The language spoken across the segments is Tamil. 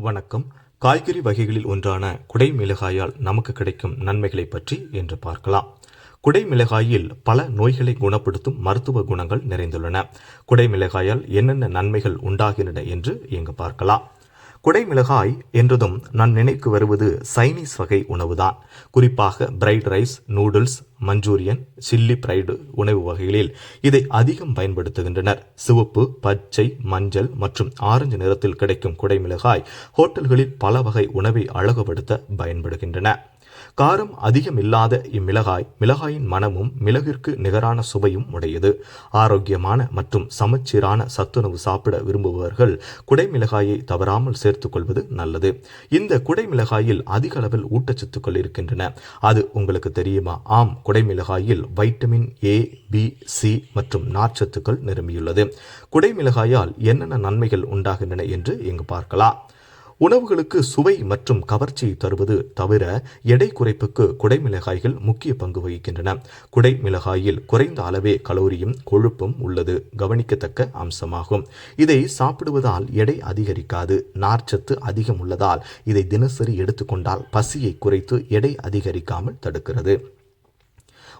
வணக்கம். காய்கறி வகைகளில் ஒன்றான குடை மிளகாயால் நமக்கு கிடைக்கும் நன்மைகளை பற்றி என்று பார்க்கலாம். குடை மிளகாயில் பல நோய்களை குணப்படுத்தும் மருத்துவ குணங்கள் நிறைந்துள்ளன. குடை மிளகாயால் என்னென்ன நன்மைகள் உண்டாகின்றன என்று இங்கு பார்க்கலாம். குடைமிளகாய் என்றதும் நான் நினைக்கு வருவது சைனீஸ் வகை உணவுதான். குறிப்பாக fried rice noodles Manchurian chilli fried உணவு வகைகளில் இதை அதிகம் பயன்படுத்துகின்றனர். சிவப்பு பச்சை மஞ்சள் மற்றும் ஆரஞ்சு நிறத்தில் கிடைக்கும் குடைமிளகாய் ஹோட்டல்களில் பல வகை உணவை அழகுபடுத்த பயன்படுகின்றன. காரம் அதிகமில்லாத இம்மிளகாய் மிளகாயின் மனமும் மிளகிற்கு நிகரான சுவையும் உடையது. ஆரோக்கியமான மற்றும் சமச்சீரான சத்துணவு சாப்பிட விரும்புபவர்கள் குடைமிளகாயை தவறாமல் சேர்த்துக் கொள்வது நல்லது. இந்த குடைமிளகாயில் அதிக அளவில் ஊட்டச்சத்துக்கள் இருக்கின்றன. அது உங்களுக்கு தெரியுமா? ஆம் குடைமிளகாயில் வைட்டமின் ஏ பி சி மற்றும் நார்ச்சத்துக்கள் நிரம்பியுள்ளது. குடைமிளகாயால் என்னென்ன நன்மைகள் உண்டாகின்றன என்று இங்கு பார்க்கலாம். உணவுகளுக்கு சுவை மற்றும் கவர்ச்சியை தருவது தவிர எடை குறைப்புக்கு குடைமிளகாய்கள் முக்கிய பங்கு வகிக்கின்றன. குடைமிளகாயில் குறைந்த அளவே கலோரியும் கொழுப்பும் உள்ளது. கவனிக்கத்தக்க அம்சமாகும். இதை சாப்பிடுவதால் எடை அதிகரிக்காது. நார்ச்சத்து அதிகம் உள்ளதால் இதை தினசரி எடுத்துக்கொண்டால் பசியை குறைத்து எடை அதிகரிக்காமல் தடுக்கிறது.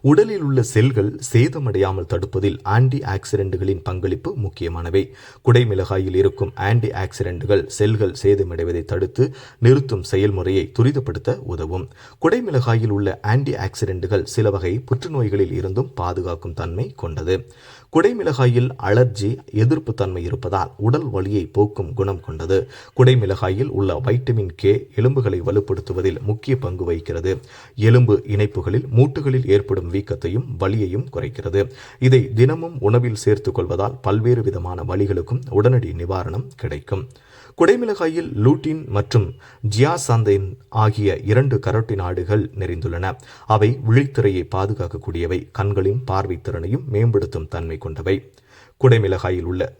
உடலில் உள்ள செல்கள் சேதமடையாமல் தடுப்பதில் ஆன்டி ஆக்சிடென்ட்களின் பங்களிப்பு முக்கியமானவை. குடைமிளகாயில் இருக்கும் ஆன்டி ஆக்சிடென்ட்கள் செல்கள் சேதமடைவதை தடுத்து நிறுத்தும் செயல்முறையை துரிதப்படுத்த உதவும். குடைமிளகாயில் உள்ள ஆன்டி ஆக்சிடென்ட்கள் சில வகை புற்றுநோய்களில் இருந்தும் பாதுகாக்கும் தன்மை கொண்டது. குடைமிளகாயில் அலர்ஜி எதிர்ப்பு தன்மை இருப்பதால் உடல் வலியை போக்கும் குணம் கொண்டது. குடைமிளகாயில் உள்ள வைட்டமின் கே எலும்புகளை வலுப்படுத்துவதில் முக்கிய பங்கு வகிக்கிறது. எலும்பு இணைப்புகளில் மூட்டுகளில் ஏற்படும் உடலின் வீக்கத்தையும் வலியையும் குறைக்கிறது. இதை தினமும் உணவில் சேர்த்துக் கொள்வதால் பல்வேறு விதமான வலிகளுக்கும் உடனடி நிவாரணம் கிடைக்கும். குடைமிளகாயில் லூட்டின் மற்றும் ஜியாசாந்தைன் ஆகிய இரண்டு கரோட்டினாடுகள் நிறைந்துள்ளன. அவை விழித்திரையை பாதுகாக்கக்கூடியவை. கண்களின் பார்வை திறனையும் மேம்படுத்தும் தன்மை கொண்டவை. குடைமிளகாயில் உள்ள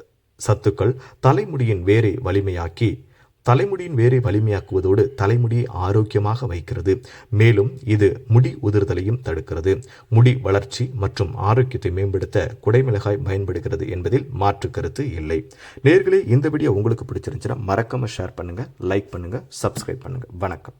சத்துக்கள் தலைமுடியின் வேரை வலிமையாக்கி தலைமுடியின் வேரை வலிமையாக்குவதோடு தலைமுடியை ஆரோக்கியமாக வைக்கிறது. மேலும் இது முடி உதிர்தலையும் தடுக்கிறது. முடி வளர்ச்சி மற்றும் ஆரோக்கியத்தை மேம்படுத்த குடைமிளகாய் பயன்படுகிறது என்பதில் மாற்று கருத்து இல்லை. நேர்களே இந்த வீடியோ உங்களுக்கு பிடிச்சிருந்துச்சுன்னா மறக்காம ஷேர் பண்ணுங்க லைக் பண்ணுங்க சப்ஸ்கிரைப் பண்ணுங்க. வணக்கம்.